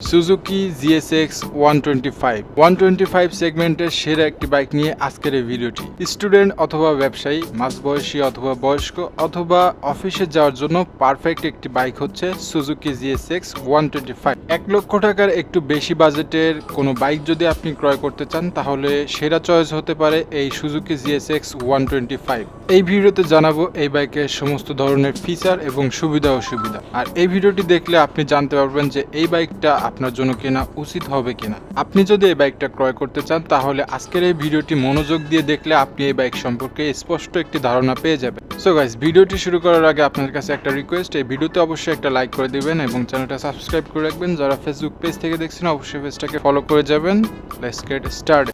Suzuki GSX one twenty five one twenty five সেগমেন্টের সেরা একটি বাইক নিয়ে আজকের এই ভিডিওটি স্টুডেন্ট অথবা ব্যবসায়ী মাঝবয়সী অথবা বয়স্ক, অথবা অফিসে যাওয়ার জন্য পারফেক্ট একটি বাইক হচ্ছে Suzuki GSX one twenty five এক লক্ষ টাকার একটু বেশি বাজেটের কোনো বাইক যদি আপনি ক্রয় করতে চান, তাহলে সেরা চয়েস হতে পারে এই Suzuki GSX one twenty five এই ভিডিওতে জানাব এই বাইকের সমস্ত ধরনের ফিচার এবং সুবিধা অসুবিধা। আর এই ভিডিওটি দেখলে আপনি জানতে পারবেন যে এই বাইকটা আপনার জন্য কেনা উচিত হবে কিনা। আপনি যদি এই বাইকটা ক্রয় করতে চান, তাহলে আজকের এই ভিডিওটি মনোযোগ দিয়ে দেখলে আপনি এই বাইক সম্পর্কে স্পষ্ট একটি ধারণা পেয়ে যাবেন। সো গাইজ ভিডিওটি শুরু করার আগে আপনার কাছে একটা রিকোয়েস্ট এই ভিডিওতে অবশ্যই একটা লাইক করে দিবেন এবং চ্যানেলটা সাবস্ক্রাইব করে রাখবেন। যারা ফেসবুক পেজ থেকে দেখছেন, অবশ্যই পেজটাকে ফলো করে যাবেন। লেটস গেট স্টার্ট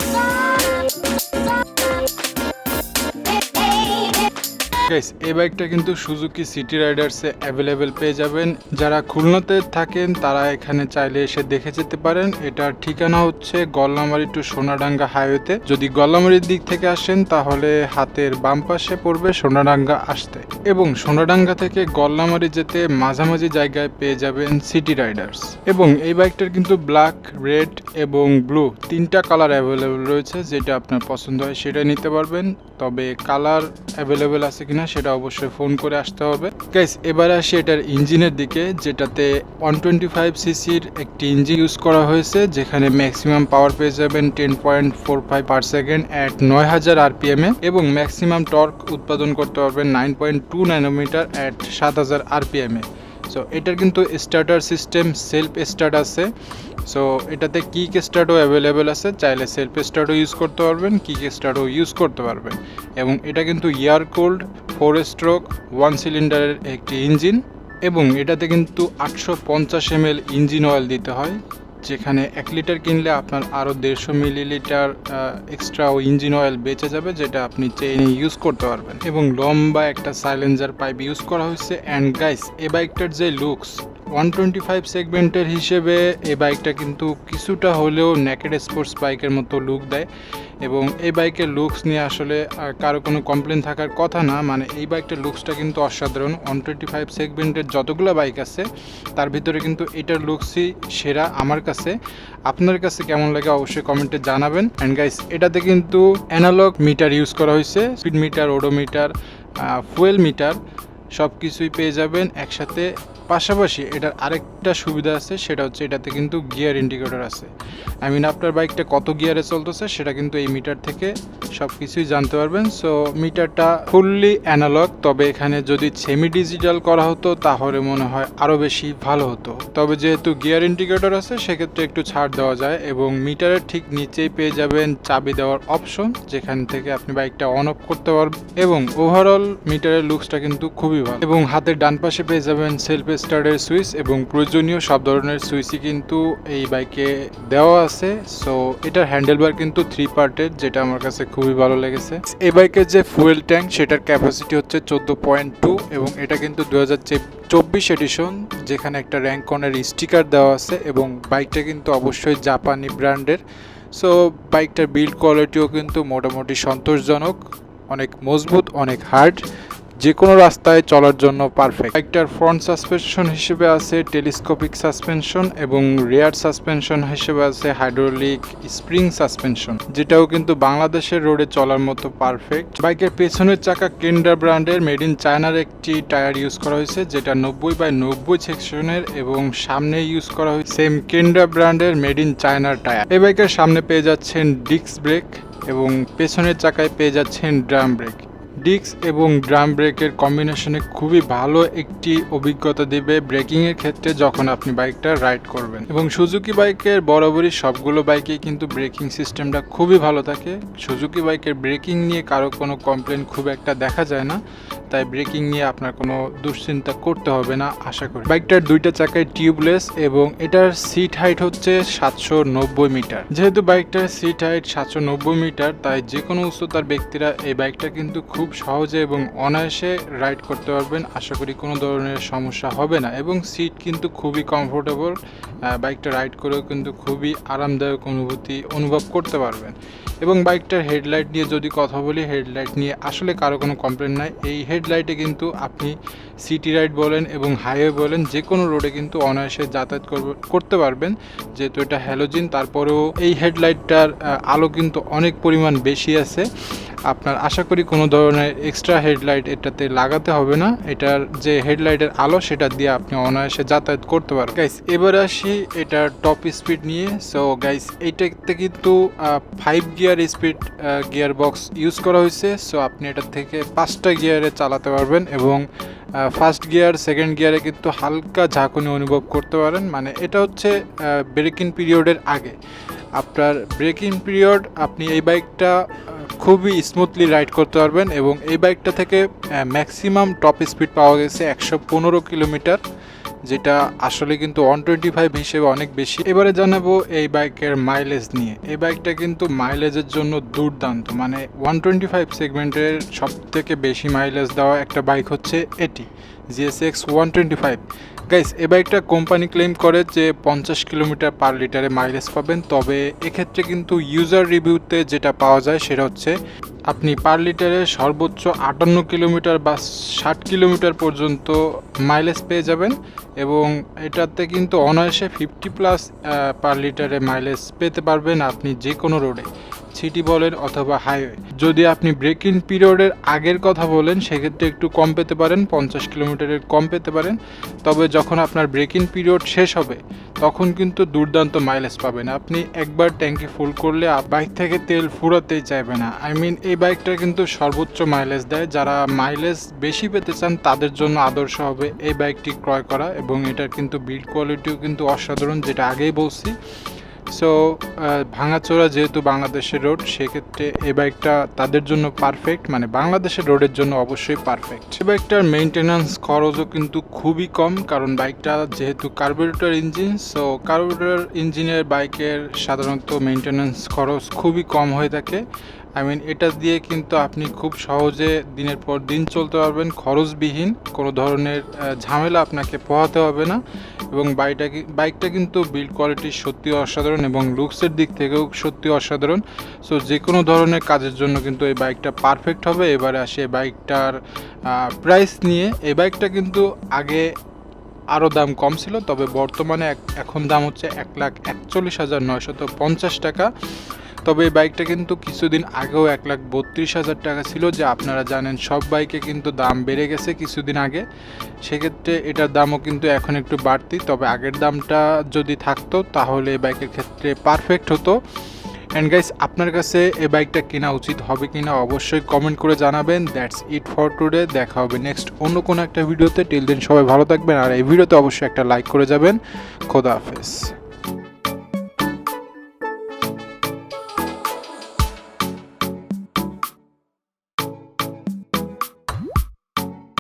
গাইস এই বাইকটা কিন্তু সুজুকি সিটি রাইডার্সে অ্যাভেলেবেল পেয়ে যাবেন। যারা খুলনাতে থাকেন, তারা এখানে চাইলে এসে দেখে যেতে পারেন। এটার ঠিকানা হচ্ছে গল্লামারি টু সোনাডাঙ্গা হাইওয়েতে যদি গল্লামারির দিক থেকে আসেন, তাহলে হাতের বাম পাশে পড়বে সোনাডাঙ্গা আসতে। এবং সোনাডাঙ্গা থেকে গল্লামারি যেতে মাঝামাঝি জায়গায় পেয়ে যাবেন সিটি রাইডার্স এবং এই বাইকটার কিন্তু ব্ল্যাক রেড এবং ব্লু তিনটা কালার অ্যাভেলেবেল রয়েছে। যেটা আপনার পছন্দ হয় সেটা নিতে পারবেন। তবে কালার অ্যাভেলেবেল আছে কিনা সেটা অবশ্যই ফোন করে আসতে হবে। গাইস এবারে আসি এটার ইঞ্জিনের দিকে, যেটাতে ওয়ান টোয়েন্টি ফাইভ সিসির একটি ইঞ্জিন ইউজ করা হয়েছে, যেখানে ম্যাক্সিমাম পাওয়ার পেয়ে যাবেন ten point four five per second at নয় হাজার আরপিএম এ, এবং ম্যাক্সিমাম টর্ক উৎপাদন করতে পারবেন nine point two newton metre at সাত হাজার আরপিএম এ। সো এটার কিন্তু স্টার্টার সিস্টেম সেলফ স্টার্ট আছে। সো এটাতে কিক স্টার্টও অ্যাভেলেবেল আছে, চাইলে সেলফ স্টার্টও ইউজ করতে পারবেন কিক স্টার্টও ইউজ করতে পারবেন। এবং এটা কিন্তু air cooled four stroke one সিলিন্ডারের একটি ইঞ্জিন এবং এটাতে কিন্তু আটশো পঞ্চাশ এম ইঞ্জিন অয়েল দিতে হয়। যেখানে এক লিটার কিনলে আপনার আরও দেড়শো মিলিলিটার এক্সট্রা ও ইঞ্জিন অয়েল বেঁচে যাবে, যেটা আপনি চেইনে ইউজ করতে পারবেন। এবং লম্বা একটা সাইলেন্সার পাইপ ইউজ করা হয়েছে। অ্যান্ড গাইস এ বাইকটার যে লুকস ওয়ান টোয়েন্টি ফাইভ সেগমেন্টের হিসেবে এই বাইকটা কিন্তু কিছুটা হলেও নেকেড স্পোর্টস বাইকের মতো লুক দেয় এবং এই বাইকের লুকস নিয়ে আসলে কারও কোনো কমপ্লেন থাকার কথা না। মানে এই বাইকটার লুকসটা কিন্তু অসাধারণ। ওয়ান টোয়েন্টি ফাইভ সেগমেন্টের যতগুলো বাইক আছে, তার ভিতরে কিন্তু এটার লুকসই সেরা আমার কাছে। আপনার কাছে কেমন লাগে অবশ্যই কমেন্টে জানাবেন। অ্যান্ড গাইস এটাতে কিন্তু অ্যানালগ মিটার ইউজ করা হয়েছে speed meter odometer fuel meter সব কিছুই পেয়ে যাবেন। একসাথে পাশাপাশি এটার আরেকটা সুবিধা আছে, সেটা হচ্ছে এটাতে কিন্তু গিয়ার ইন্ডিকেটর আছে। আই মিন আপনার বাইকটা কত গিয়ারে চলতেছে, সেটা কিন্তু এই মিটার থেকে সব কিছুই জানতে পারবেন। সো মিটারটা ফুললি অ্যানালগ তবে এখানে যদি সেমি ডিজিটাল করা হতো, তাহলে মনে হয় আরও বেশি ভালো হতো। তবে যেহেতু গিয়ার ইন্ডিকেটর আছে, সেক্ষেত্রে একটু ছাড় দেওয়া যায় এবং মিটারের ঠিক নিচেই পেয়ে যাবেন চাবি দেওয়ার অপশন যেখান থেকে আপনি বাইকটা অন অফ করতে পারবেন। এবং ওভারঅল মিটারের লুকসটা কিন্তু খুবই ভালো। এবং হাতের ডান পাশে পেয়ে যাবেন, সেলফ স্টার্টের সুইচ এবং প্রয়োজনীয় সব ধরনের সুইচই কিন্তু এই বাইকে দেওয়া আছে। সো এটার হ্যান্ডেলবার কিন্তু থ্রি পার্টের যেটা আমার কাছে খুবই ভালো লেগেছে। এই বাইকের যে ফুয়েল ট্যাঙ্ক সেটার ক্যাপাসিটি হচ্ছে চোদ্দ পয়েন্ট টু এবং এটা কিন্তু দু হাজার চব্বিশ এডিশন যেখানে একটা র্যাঙ্কনের স্টিকার দেওয়া আছে এবং বাইকটা কিন্তু অবশ্যই জাপানি ব্র্যান্ডের সো বাইকটার বিল্ড কোয়ালিটিও কিন্তু মোটামুটি সন্তোষজনক, অনেক মজবুত, অনেক হার্ড যে কোনো রাস্তায় চলার জন্য পারফেক্ট বাইকটার ফ্রন্ট সাসপেনশন হিসেবে আছে টেলিস্কোপিক সাসপেনশন এবং রেয়ার সাসপেনশন হিসেবে আছে হাইড্রোলিক স্প্রিং সাসপেনশন যেটাও কিন্তু বাংলাদেশের রোডে চলার মতো পারফেক্ট বাইকের পেছনের চাকা কেন্ডার ব্র্যান্ডের মেড ইন চায়নার একটি টায়ার ইউজ করা হয়েছে, যেটা নব্বই বাই নব্বই সেকশনের এবং সামনে ইউজ করা হয়েছে সেম কেন্ডা ব্র্যান্ডের মেড ইন চায়নার টায়ার এই বাইকের সামনে পেয়ে যাচ্ছেন ডিস্ক ব্রেক এবং পেছনের চাকায় পেয়ে যাচ্ছেন ড্রাম ব্রেক ডিস্ক এবং ড্রাম ব্রেকের কম্বিনেশনে খুবই ভালো একটি অভিজ্ঞতা দেবে ব্রেকিংয়ের ক্ষেত্রে যখন আপনি বাইকটা রাইড করবেন। এবং সুজুকি বাইকের বরাবরই সবগুলো বাইকেই কিন্তু ব্রেকিং সিস্টেমটা খুবই ভালো থাকে। সুজুকি বাইকের ব্রেকিং নিয়ে কারও কোনো কমপ্লেন খুব একটা দেখা যায় না। তাই ব্রেকিং নিয়ে আপনার কোনো দুশ্চিন্তা করতে হবে না, আশা করি। বাইকটার দুইটা চাকায় টিউবলেস এবং এটার সিট হাইট হচ্ছে সাতশো নব্বই মিটার। যেহেতু বাইকটার সিট হাইট সাতশো নব্বই মিটার, তাই যে কোনো উচ্চতার ব্যক্তিরা এই বাইকটা কিন্তু খুব সহজে এবং অনায়াসে রাইড করতে পারবেন, আশা করি কোনো ধরনের সমস্যা হবে না। এবং সিট কিন্তু খুবই কমফোর্টেবল বাইকটা রাইড করেও কিন্তু খুবই আরামদায়ক অনুভূতি অনুভব করতে পারবেন। এবং বাইকটার হেডলাইট নিয়ে যদি কথা বলি, হেডলাইট নিয়ে আসলে কারও কোনো কমপ্লেন নাই। এই হেডলাইটে কিন্তু আপনি সিটি রাইড বলেন এবং হাইওয়ে বলেন যে কোনো রোডে কিন্তু অনায়াসে যাতায়াত করতে পারবেন। যেহেতু এটা হ্যালোজিন তারপরেও এই হেডলাইটটার আলো কিন্তু অনেক পরিমাণ বেশি আছে। আপনার আশা করি কোনো ধরনের এক্সট্রা হেডলাইট এটাতে লাগাতে হবে না। এটার যে হেডলাইটের আলো, সেটা দিয়ে আপনি অনায়াসে যাতায়াত করতে পারবেন। গাইস এবার আসি এটার টপ স্পিড নিয়ে। সো গাইস এইটাতে কিন্তু five gear speed gear box use করা হয়েছে। সো আপনি এটা থেকে পাঁচটা গিয়ারে চালাতে পারবেন এবং ফার্স্ট গিয়ার সেকেন্ড গিয়ারে কিন্তু হালকা ঝাঁকুনি অনুভব করতে পারেন। মানে এটা হচ্ছে ব্রেকিং পিরিয়ডের আগে। আপনার ব্রেকিং পিরিয়ড আপনি এই বাইকটা খুবই স্মুথলি রাইড করতে পারবেন এবং এই বাইকটা থেকে ম্যাক্সিমাম টপ স্পিড পাওয়া গেছে একশো পনেরো কিলোমিটার, যেটা আসলে কিন্তু ওয়ান টোয়েন্টি ফাইভ হিসেবে অনেক বেশি। এবারে জানাব এই বাইকের মাইলেজ নিয়ে। এই বাইকটা কিন্তু মাইলেজের জন্য দুর্দান্ত মানে ওয়ান টোয়েন্টি ফাইভ সেগমেন্টের সব থেকে বেশি মাইলেজ দেওয়া একটা বাইক হচ্ছে এটি GSX one twenty five guys এই বাইকটা কোম্পানি ক্লেম করে যে পঞ্চাশ কিলোমিটার পার লিটারে মাইলেজ পাবেন। তবে এক্ষেত্রে কিন্তু ইউজার রিভিউতে যেটা পাওয়া যায় সেটা হচ্ছে, আপনি পার লিটারে সর্বোচ্চ আটান্ন কিলোমিটার বা ষাট কিলোমিটার পর্যন্ত মাইলেজ পেয়ে যাবেন এবং এটাতে কিন্তু অনায়াসে ফিফটি প্লাস পার লিটারে মাইলেজ পেতে পারবেন আপনি যে কোনো রোডে সিটি বলেন অথবা হাইওয়ে। যদি আপনি ব্রেকিং পিরিয়ডের আগের কথা বলেন, সেক্ষেত্রে একটু কম পেতে পারেন, পঞ্চাশ কিলোমিটারের কম পেতে পারেন। তবে যখন আপনার ব্রেকিং পিরিয়ড শেষ হবে, তখন কিন্তু দুর্দান্ত মাইলেজ পাবেন। আপনি একবার ট্যাঙ্কি ফুল করলে বাইক থেকে তেল ফুরাতেই চাইবে না। আই মিন, এই বাইকটা কিন্তু সর্বোচ্চ মাইলেজ দেয়। যারা মাইলেজ বেশি পেতে চান, তাদের জন্য আদর্শ হবে এই বাইকটি ক্রয় করা। এবং এটার কিন্তু বিল্ড কোয়ালিটিও কিন্তু অসাধারণ, যেটা আগেই বলছি। সো ভাঙাচোরা যেহেতু বাংলাদেশের রোড সেক্ষেত্রে এ বাইকটা তাদের জন্য পারফেক্ট মানে বাংলাদেশের রোডের জন্য অবশ্যই পারফেক্ট সে বাইকটার মেনটেন্যান্স খরচও কিন্তু খুবই কম, কারণ বাইকটা যেহেতু কার্বোরেটর ইঞ্জিন সো কার্বোরেটর ইঞ্জিনের বাইকের সাধারণত মেনটেন্যান্স খরচ খুবই কম হয়ে থাকে। আই মিন এটা দিয়ে কিন্তু আপনি খুব সহজে দিনের পর দিন চলতে পারবেন, খরচবিহীন, কোনো ধরনের ঝামেলা আপনাকে পোহাতে হবে না এবং বাইকটা বাইকটা কিন্তু বিল্ড কোয়ালিটি সত্যি অসাধারণ এবং লুকসের দিক থেকেও সত্যি অসাধারণ। সো যে কোনো ধরনের কাজের জন্য কিন্তু এই বাইকটা পারফেক্ট হবে। এবারে আসে বাইকটার প্রাইস নিয়ে। এই বাইকটা কিন্তু আগে আরও দাম কম ছিল, তবে বর্তমানে এখন দাম হচ্ছে এক লাখ একচল্লিশ হাজার নয়শত পঞ্চাশ টাকা। তবে এই বাইকটা কিন্তু কিছুদিন আগেও এক লাখ বত্রিশ হাজার টাকা ছিল, যে আপনারা জানেন সব বাইকে কিন্তু দাম বেড়ে গেছে কিছুদিন আগে। সেক্ষেত্রে এটার দামও কিন্তু এখন একটু বাড়তি, তবে আগের দামটা যদি থাকতো তাহলে এই বাইকের ক্ষেত্রে পারফেক্ট হতো। অ্যান্ড গাইস আপনার কাছে এই বাইকটা কেনা উচিত হবে কি না অবশ্যই কমেন্ট করে জানাবেন। দ্যাটস ইট ফর টুডে দেখা হবে নেক্সট অন্য কোনো একটা ভিডিওতে। টিল দিন সবাই ভালো থাকবেন, আর এই ভিডিওতে অবশ্যই একটা লাইক করে যাবেন। খোদা হাফেজ।